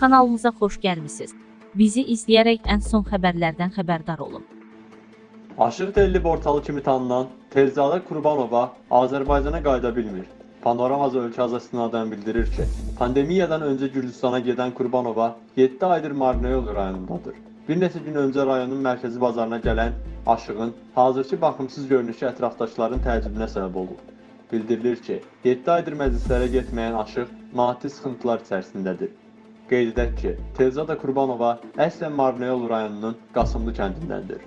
Kanalımıza xoş gəlmisiniz. Bizi izləyərək ən son xəbərlərdən xəbərdar olun. Aşıq Telli Bortalı kimi tanınan Telzadə Qurbanova Azərbaycana qayıda bilmir. Panoramaz ölkə azasınadan bildirir ki, pandemiyadan öncə Gürcüstana gedən Qurbanova 7 aydır Marnayol rayonundadır. Bir neçə gün öncə rayonun mərkəzi bazarına gələn Aşığın hazırki baxımsız görünüşü ətrafdaşların təəccübünə səbəb olub. Bildirilir ki, 7 aydır məclislərə getməyən Aşıq maddi sıxıntılar içərisindədir. Qeyd edək ki, Telzada Qurbanova əslən Marnayol rayonunun Qasımlı kəndindəndir.